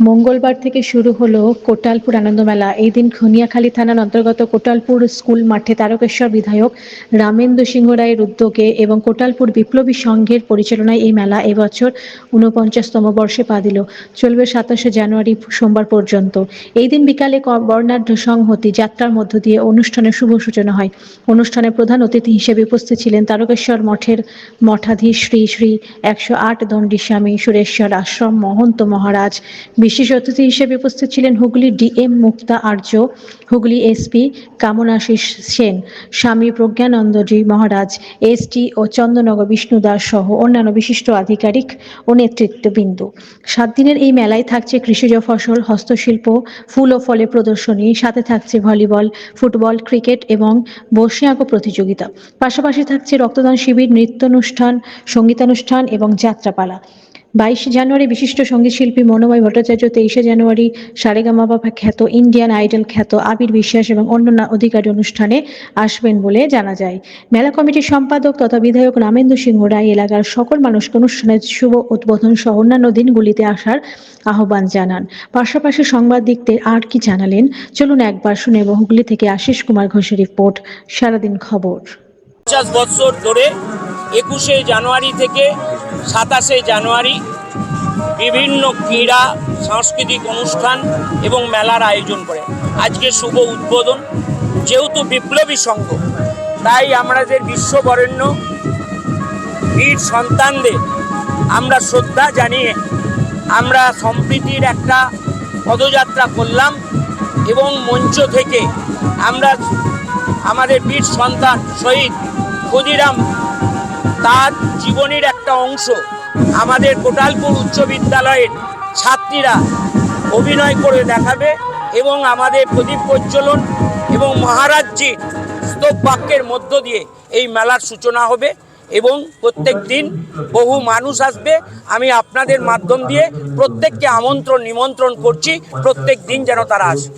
মঙ্গলবার থেকে শুরু হলো কোটালপুর আনন্দমেলা এই দিন খনিয়াখালী থানার অন্তর্গত কোটালপুর স্কুল মাঠে তারকেশ্বর বিধায়ক রামেন্দ্র সিংহ রায়ের উদ্যোগে এবং কোটালপুর বিপ্লবী সংঘের পরিচালনায় এই মেলা এবছর ঊনপঞ্চাশতম বর্ষে পা দিল। চলবে সাতাশে জানুয়ারি সোমবার পর্যন্ত। এই দিন বিকালে বর্ণাঢ্য সংহতি যাত্রার মধ্য দিয়ে অনুষ্ঠানের শুভ সূচনা হয়। অনুষ্ঠানে প্রধান অতিথি হিসেবে উপস্থিত ছিলেন তারকেশ্বর মঠের মঠাধীশ শ্রী শ্রী একশো আট দণ্ডী স্বামী সুরেশ্বর আশ্রম মহন্ত মহারাজ বিশেষ অতিথি হিসেবে উপস্থিত ছিলেন Hooghly DM Mukta Arya, Hooghly SP Kamanashis Sen, Swami Pragyanandaji Maharaj, ST ও চন্দননগর বিষ্ণু দাস সহ অন্যান্য বিশিষ্ট আধিকারিক ও নেতৃত্ববৃন্দ। সাত দিনের এই মেলায় থাকছে কৃষিজ ফসল, হস্তশিল্প, ফুল ও ফলের প্রদর্শনী, সাথে থাকছে ভলিবল, ফুটবল, ক্রিকেট এবং বসে আঁকো প্রতিযোগিতা। পাশাপাশি থাকছে রক্তদান শিবির, নৃত্যানুষ্ঠান, সঙ্গীতানুষ্ঠান এবং যাত্রাপালা। বাইশে জানুয়ারি বিশিষ্ট সংগীত শিল্পী মনোময় ভট্টাচার্য, তেইশে জানুয়ারি সারেগামা বাবা খ্যাত, ইন্ডিয়ান আইডল খ্যাত আবির বিশ্বাস এবং অন্যান্য অধিকারী অনুষ্ঠানে আসবেন বলে জানা যায়। মেলা কমিটির সম্পাদক তথা বিধায়ক রামেন্দ্র সিংহ রায় এলাকার সকল মানুষকে অনুষ্ঠানের শুভ উদ্বোধন সহ অন্যান্য দিনগুলিতে আসার আহ্বান জানান। পাশাপাশি সাংবাদিকদের আর কি জানালেন? চলুন একবার শুনে হুগলি থেকে আশিস কুমার ঘোষের রিপোর্ট, সারাদিন খবর। পঞ্চাশ বছর ধরে একুশে জানুয়ারি থেকে সাতাশে জানুয়ারি বিভিন্ন ক্রীড়া, সাংস্কৃতিক অনুষ্ঠান এবং মেলার আয়োজন করে। আজকে শুভ উদ্বোধন, যেহেতু বিপ্লবী সংঘ, তাই আমাদের বিশ্ববরেণ্য বীর সন্তানদের আমরা শ্রদ্ধা জানিয়ে আমরা সম্প্রীতির একটা পদযাত্রা করলাম এবং মঞ্চ থেকে আমরা আমাদের বীর সন্তান শহীদ ক্ষুদিরাম তার জীবনের একটা অংশ আমাদের কোটালপুর উচ্চ বিদ্যালয়ের ছাত্রীরা অভিনয় করে দেখাবে এবং আমাদের প্রদীপ প্রজ্বলন এবং মহারাজ্যের স্তব বাক্যের মধ্য দিয়ে এই মেলার সূচনা হবে এবং প্রত্যেক দিন বহু মানুষ আসবে। আমি আপনাদের মাধ্যম দিয়ে প্রত্যেককে আমন্ত্রণ নিমন্ত্রণ করছি। প্রত্যেক দিন যেন তারা আসে।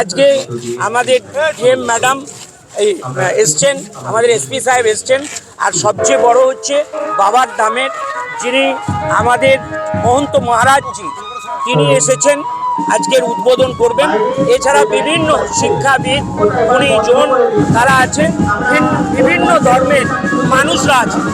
আজকে আমাদের ডিএম ম্যাডাম এই এসছেন আমাদের এসপি সাহেব এসছেন। আর সবচেয়ে বড় হচ্ছে বাবার ধামের যিনি আমাদের মহন্ত মহারাজজি তিনি এসেছেন আজকের উদ্বোধন করবেন। এছাড়া বিভিন্ন শিক্ষাবিদ গুণীজন তারা আছেন। বিভিন্ন ধর্মের মানুষরা আছেন।